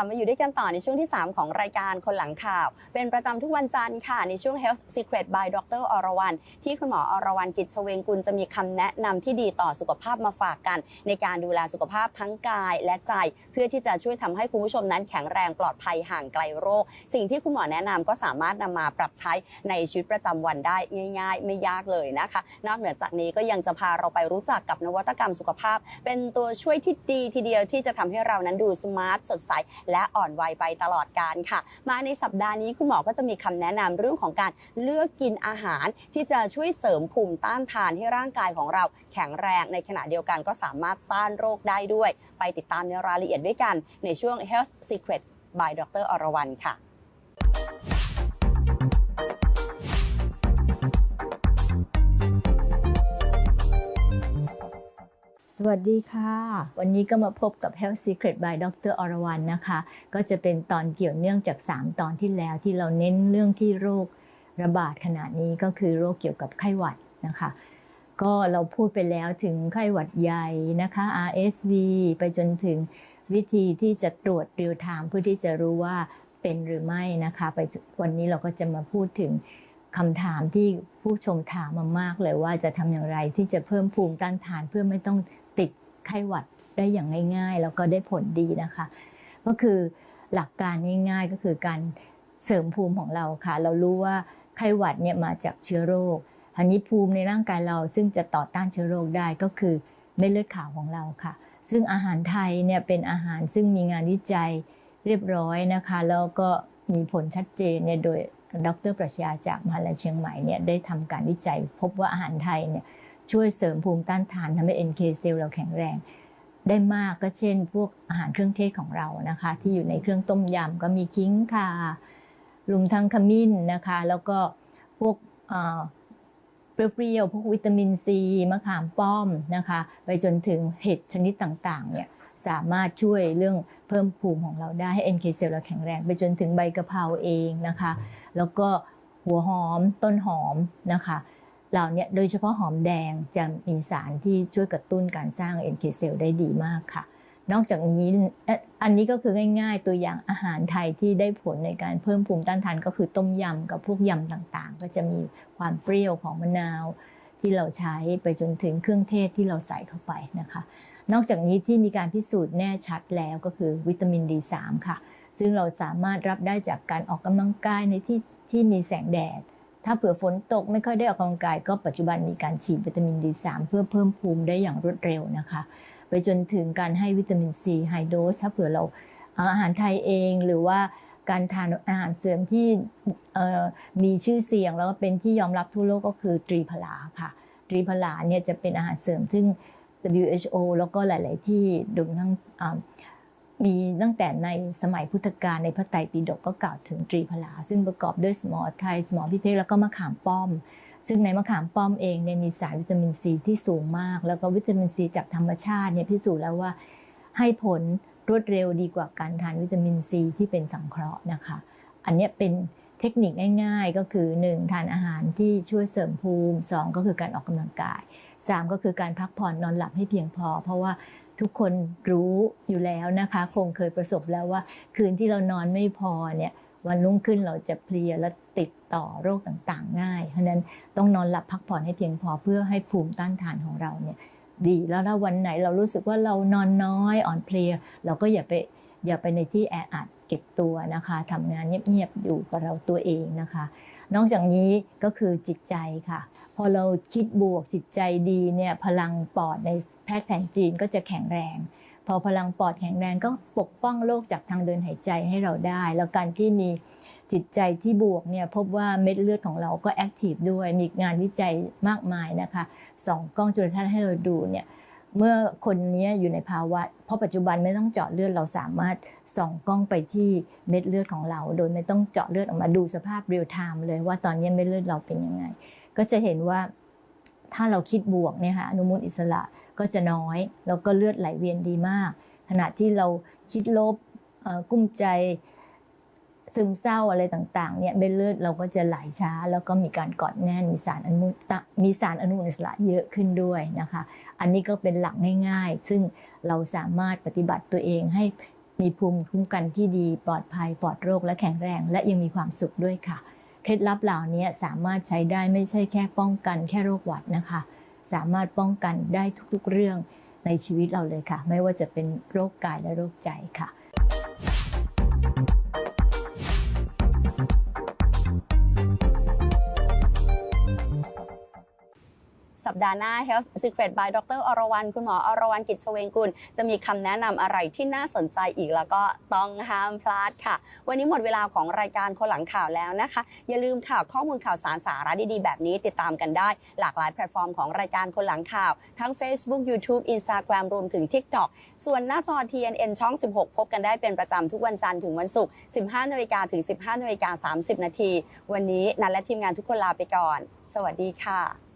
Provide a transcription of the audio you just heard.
ลับมาอยู่ด้วยกันต่อในช่วงที่ 3 ของรายการคนหลังข่าว เป็นประจำทุกวันจันทร์ค่ะ ในช่วง Health Secret by Dr. อรวรรณที่คุณหมออรวรรณกิจเวงกุลจะมีคำแนะนำที่ดีต่อสุขภาพมาฝากกัน ในการดูแลสุขภาพทั้งกายและใจ เพื่อที่จะช่วยทำให้คุณผู้ชมนั้นแข็งแรงปลอดภัยห่างไกลโรค สิ่งที่คุณหมอแนะนำก็สามารถนำมาปรับใช้ในชีวิตประจำวันได้ง่าย ๆ ไม่ยากเลยนะคะ นอกเหนือจากนี้ก็ยังจะพาเราไปรู้จักกับนวัตกรรมสุขภาพ เป็นตัวช่วยที่ดีทีเดียวที่จะทำให้เรานั้นดูสมาร์ทสดใสและอ่อนวัยไปตลอดการค่ะ มาในสัปดาห์นี้คุณหมอก็จะมีคำแนะนำเรื่องของการเลือกกินอาหาร ที่จะช่วยเสริมภูมิต้านทานให้ร่างกายของเราแข็งแรงในขณะเดียวกันก็สามารถต้านโรคได้ด้วย ไปติดตามในรายละเอียดด้วยกันในช่วง Health Secret by ดรอรวรรณค่ะ สวัสดีค่ะ วันนี้ก็มาพบกับ Health Secret by ดรอรวรรณนะคะ ก็จะเป็นตอนเกี่ยวเนื่องจาก 3 ตอนที่แล้วที่เราเน้นเรื่องที่โรคระบาดขนาดนี้ก็คือโรคเกี่ยวกับไข้หวัดนะคะ ก็เราพูดไปแล้วถึงไข้หวัดใหญ่นะคะ RSV ไปจนถึงวิธีที่จะตรวจเรียลไทม์เพื่อที่จะรู้ว่าเป็นหรือไม่นะคะ ไปวันนี้เราก็จะมาพูดถึงคำถามที่ผู้ชมถามมามากเลยว่าจะทำอย่างไรที่จะเพิ่มภูมิต้านทานเพื่อไม่ต้อง ไข้หวัดได้อย่างง่าย ๆ แล้วก็ได้ผลดีนะคะ ก็คือหลักการง่ายๆก็คือการเสริมภูมิของเราค่ะ เรารู้ว่าไข้หวัดเนี่ยมาจากเชื้อโรคทีนี้ภูมิในร่างกายเราซึ่งจะต่อต้านเชื้อโรคได้ก็คือเม็ดเลือดขาวของเราค่ะ ซึ่งอาหารไทยเนี่ยเป็นอาหารซึ่งมีงานวิจัยเรียบร้อยนะคะ แล้วก็มีผลชัดเจนเนี่ยโดยดรปรัชญาจากมหาลัยเชียงใหม่เนี่ยได้ทำการวิจัย พบว่าอาหารไทยเนี่ย ช่วยเสริมภูมิต้านทานทำให้ NK เซลล์เราแข็งแรง ได้มากก็เช่น พวกอาหารเครื่องเทศของเรานะคะ ที่อยู่ในเครื่องต้มยำก็มีขิงข่ารวมทั้งขมิ้นนะคะ แล้วก็พวกเปรี้ยวๆพวกวิตามินซีมะขามป้อมนะคะ ไปจนถึงเห็ดชนิดต่างๆเนี่ยสามารถช่วยเรื่องเพิ่มภูมิของเราได้ให้ NK เซลล์เราแข็งแรง ไปจนถึงใบกะเพราเองนะคะ แล้วก็หัวหอมต้นหอมนะคะ เหล่านี้โดยเฉพาะหอมแดงจะมีสารที่ช่วยกระตุ้นการสร้าง NK เซลล์ได้ดีมากค่ะ นอกจากนี้อันนี้ก็คือง่ายๆ ตัวอย่างอาหารไทยที่ได้ผลในการเพิ่มภูมิต้านทานก็คือต้มยำกับพวกยำต่างๆ ก็จะมีความเปรี้ยวของมะนาวที่เราใช้ไปจนถึงเครื่องเทศที่เราใส่เข้าไปนะคะ นอกจากนี้ที่มีการพิสูจน์แน่ชัดแล้วก็คือวิตามิน D3 ค่ะ ซึ่งเราสามารถรับได้จากการออกกำลังกายในที่ที่มีแสงแดด ถ้าเผื่อฝนตกไม่ค่อยได้ออกกำลังกาย ก็ปัจจุบันมีการฉีดวิตามิน D3 เพื่อเพิ่มภูมิได้อย่างรวดเร็วนะคะ ไปจนถึงการให้วิตามินซีไฮโดสถ้าเผื่อเราอาหารไทยเองหรือว่าการทานอาหารเสริมที่มีชื่อเสียงแล้วก็เป็นที่ยอมรับทั่วโลกก็คือตรีพลาค่ะตรีพลาเนี่ยจะเป็นอาหารเสริมซึ่ง WHO แล้วก็หลาย ๆ ที่รวมทั้ง มีตั้งแต่ในสมัยพุทธกาลในพระไตรปิฎกก็กล่าวถึงตรีพลา ซึ่งประกอบด้วยสมอไทย สมอพิเภกแล้วก็มะขามป้อม ซึ่งในมะขามป้อมเองเนี่ยมีสารวิตามินซีที่สูงมาก แล้วก็วิตามินซีจากธรรมชาติเนี่ยพิสูจน์แล้วว่าให้ผลรวดเร็วดีกว่าการทานวิตามินซีที่เป็นสังเคราะห์นะคะ อันนี้เป็น เทคนิคง่าย ๆ ก็คือ 1. ทานอาหารที่ช่วยเสริมภูมิ 2. ก็คือการออกกำลังกาย 3. ก็คือการพักผ่อนนอนหลับให้เพียงพอ เพราะว่าทุกคนรู้อยู่แล้วนะคะ คงเคยประสบแล้วว่า คืนที่เรานอนไม่พอเนี่ยวันรุ่งขึ้นเราจะเพลียและติดต่อโรคต่างๆ ง่ายเพราะนั้นต้องนอนหลับพักผ่อนให้เพียงพอเพื่อให้ภูมิต้านทานของเราเนี่ยดีแล้วถ้าวันไหนเรารู้สึกว่าเรานอนน้อยอ่อนเพลีย เราก็อย่าไป อย่าไปในที่แออัดเก็บตัวนะคะทำงานเงียบๆอยู่กับเราตัวเองนะคะ นอกจากนี้ก็คือจิตใจค่ะ พอเราคิดบวกจิตใจดีเนี่ยพลังปอดในแพทย์แผนจีนก็จะแข็งแรง พอพลังปอดแข็งแรงก็ปกป้องโรคจากทางเดินหายใจให้เราได้ แล้วการที่มีจิตใจที่บวกเนี่ยพบว่าเม็ดเลือดของเราก็แอคทีฟด้วยมีงานวิจัยมากมายนะคะสองกล้องจุลทรรศน์ให้เราดูเนี่ย เมื่อคนนี้อยู่ในภาวะ เพราะปัจจุบันไม่ต้องเจาะเลือดเราสามารถส่องกล้องไปที่เม็ดเลือดของเรา โดยไม่ต้องเจาะเลือดออกมาดูสภาพเรียลไทม์เลยว่าตอนนี้เม็ดเลือดเราเป็นยังไง ก็จะเห็นว่าถ้าเราคิดบวกเนี่ยค่ะอนุมูลอิสระก็จะน้อยแล้วก็เลือดไหลเวียนดีมาก ขณะที่เราคิดลบกุ้มใจ ซึมเศร้าอะไรต่างๆเนี่ยเม็ดเลือดเราก็จะไหลช้า แล้วก็มีการกอดแน่นมีสารอนุมีสารอนุมูลอิสระเยอะขึ้นด้วยนะคะ อันนี้ก็เป็นหลักง่าย ๆ ซึ่งเราสามารถปฏิบัติตัวเองให้มีภูมิคุ้มกันที่ดีปลอดภัยปลอดโรคและแข็งแรง และยังมีความสุขด้วยค่ะ เคล็ดลับเหล่านี้สามารถใช้ได้ไม่ใช่แค่ป้องกันแค่โรคหวัดนะคะ สามารถป้องกันได้ทุกๆเรื่องในชีวิตเราเลยค่ะ ไม่ว่าจะเป็นโรคกายและโรคใจค่ะ สัปดาห์หน้า Health Secret by ดรอรวรรณคุณหมออรวรรณกิจเฉวงกุล จะมีคำแนะนำอะไรที่น่าสนใจอีกแล้วก็ต้องห้ามพลาดค่ะ วันนี้หมดเวลาของรายการคนหลังข่าวแล้วนะคะ อย่าลืมข่าวข้อมูลข่าวสารสาระดีๆ แบบนี้ติดตามกันได้ หลากหลายแพลตฟอร์มของรายการคนหลังข่าว ทั้ง Facebook YouTube Instagram รวมถึง TikTok ส่วนหน้าจอ TNN ช่อง 16 พบกันได้เป็นประจำทุกวันจันทร์ถึงวันศุกร์ 15นาฬิกาถึง 15นาฬิกา30 นาที วันนี้นันและทีมงานทุกคนลาไปก่อน สวัสดีค่ะ